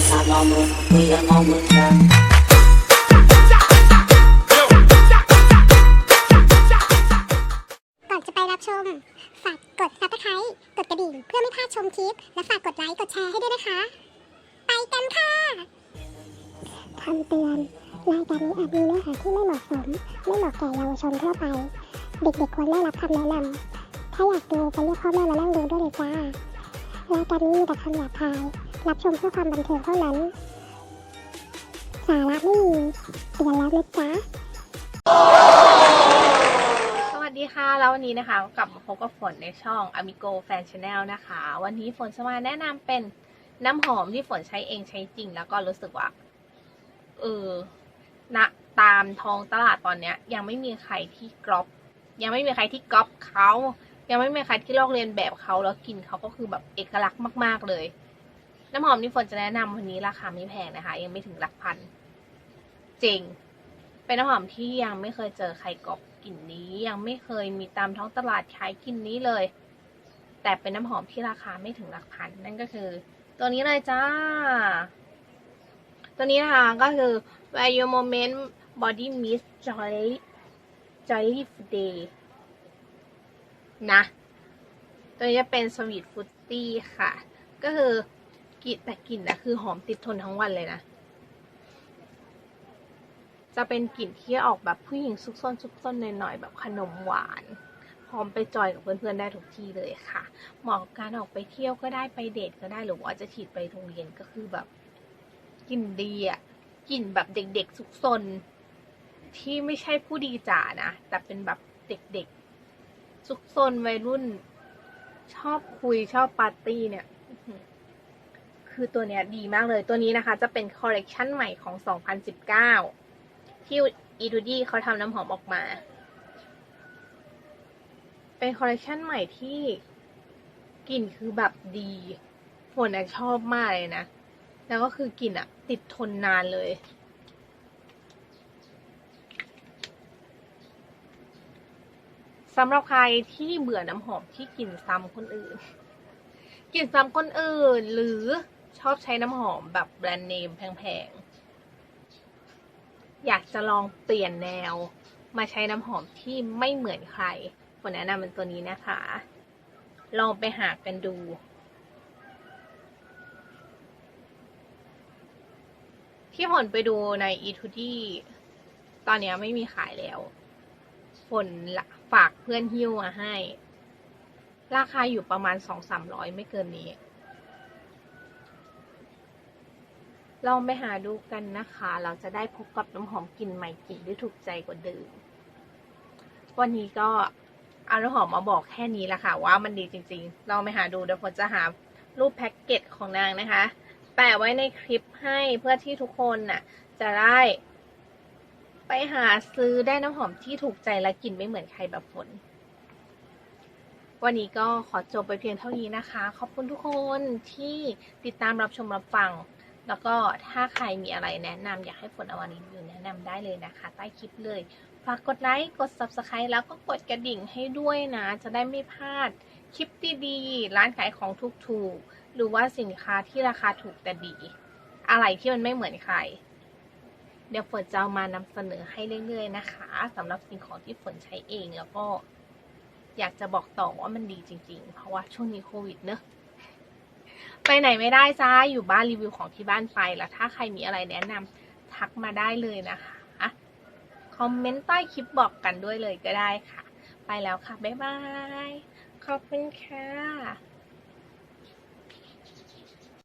essa mão, fui a mão, ก่อนจะไปรับชม ฝากกด subscribe กดกระดิ่ง เพื่อไม่พลาดชมคลิป และฝากกดไลค์ กดแชร์ให้ด้วยนะคะ ไปกันค่ะคำเตือนรายการนี้อาจมีเนื้อหาที่ไม่เหมาะสม ไม่เหมาะแก่เยาวชนทั่วไป เด็กๆควรได้รับคำแนะนำถ้าอยากดูไปเรียกพ่อแม่มานั่งดูด้วยเลยจ้ารายการนี้มีแต่คำหยาบคาย รับชมเพื่อความบันเทิงเท่านั้น สาระไม่มีเตือนแล้วนะจ๊ะ สวัสดีค่ะ แล้ววันนี้นะคะกลับมาพบกับฝนในช่อง Amigo Fan Channel นะคะ วันนี้ฝนจะมาแนะนำเป็นน้ำหอมที่ฝนใช้เองใช้จริง แล้วก็รู้สึกว่าเออณตามท้องตลาดตอนเนี้ย ยังไม่มีใครที่กรอบ ยังไม่มีใครที่ก๊อปเขายังไม่มีใครที่ลอกเลียนแบบเขาแล้วกลิ่นเขาก็คือแบบเอกลักษณ์มาก ๆเลย น้ำหอมที่ฝนจะแนะนำวันนี้ราคาไม่แพงนะคะ ยังไม่ถึงหลักพัน จริง เป็นน้ำหอมที่ยังไม่เคยเจอใครกอบกลิ่นนี้ ยังไม่เคยมีตามท้องตลาดขายกลิ่นนี้เลย แต่เป็นน้ำหอมที่ราคาไม่ถึงหลักพัน นั่นก็คือ ตัวนี้เลยจ้า ตัวนี้นะคะก็คือ Value Moment Body Mist Joy Joy Day นะ ตัวนี้จะเป็น Sweet Fruity ค่ะ ก็คือ กลิ่นแต่กลิ่นนะคือหอมติดทนทั้งวันเลยนะ จะเป็นกลิ่นที่ออกแบบผู้หญิงซุกซนซุกซนหน่อยๆแบบขนมหวานพร้อมไปจอยกับเพื่อนๆได้ทุกที่เลยค่ะ เหมาะกับการออกไปเที่ยวก็ได้ไปเดทก็ได้หรือว่าจะฉีดไปโรงเรียนก็คือแบบกลิ่นดีอะกลิ่นแบบเด็กๆซุกซนที่ไม่ใช่ผู้ดีจ๋านะ แต่เป็นแบบเด็กๆซุกซนวัยรุ่น ชอบคุยชอบปาร์ตี้เนี่ย คือตัวเนี้ยดีมากเลยตัวนี้นะคะจะเป็นคอลเลกชันใหม่ของ 2019 ที่อีดูดี้เขาทำน้ำหอมออกมา เป็นคอลเลคชันใหม่ที่กลิ่นคือแบบดีฝนอะชอบมากเลยนะ แล้วก็คือกลิ่นอะติดทนนานเลยสำหรับใครที่เบื่อน้ำหอมที่กลิ่นซ้ำคนอื่น กลิ่นซ้ำคนอื่นหรือ ชอบใช้น้ำหอมแบบแบรนด์เนมแพงๆ อยากจะลองเปลี่ยนแนว มาใช้น้ำหอมที่ไม่เหมือนใครฝนแนะนำเป็นตัวนี้นะคะ ลองไปหากันดู ที่ฝนไปดูใน e 2 d ตอนนี้ไม่มีขายแล้วฝนลฝากเพื่อนหิ้วมาให้ ราคาอยู่ประมาณสองสามร้อยไม่เกินนี้ ลองไปหาดูกันนะคะ เราจะได้พบกับน้ำหอมกลิ่นใหม่กลิ่นที่ถูกใจกว่าเดิม วันนี้ก็เอาน้ำหอมมาบอกแค่นี้ละค่ะ ว่ามันดีจริงๆ ลองไปหาดูเดี๋ยวผมจะหารูปแพ็กเกจของนางนะคะ แปะไว้ในคลิปให้เพื่อที่ทุกคนน่ะ จะได้ ไปหาซื้อได้น้ำหอมที่ถูกใจและกลิ่นไม่เหมือนใครแบบฝนวันนี้ก็ขอจบไปเพียงเท่านี้นะคะ ขอบคุณทุกคนที่ติดตามรับชมรับฟัง แล้วก็ถ้าใครมีอะไรแนะนำอยากให้ฝนเอามารีวิวแนะนำได้เลยนะคะ ใต้คลิปเลยฝากกดไลค์กด subscribe แล้วก็กดกระดิ่งให้ด้วยนะ จะได้ไม่พลาดคลิปดีๆร้านขายของถูกๆหรือว่าสินค้าที่ราคาถูกแต่ดี อะไรที่มันไม่เหมือนใคร เดี๋ยวฝนจะเอามานำเสนอให้เรื่อยๆนะคะสำหรับสิ่งของที่ฝนใช้เองแล้วก็อยากจะบอกต่อว่ามันดีจริง ๆ เพราะว่าช่วงนี้โควิดเนอะ ไปไหนไม่ได้จ้าอยู่บ้านรีวิวของที่บ้านไปแล้วถ้าใครมีอะไรแนะนำทักมาได้เลยนะคะคอมเมนต์ใต้คลิปบอกกันด้วยเลยก็ได้ค่ะ ไปแล้วค่ะ บ๊ายบาย ขอบคุณค่ะ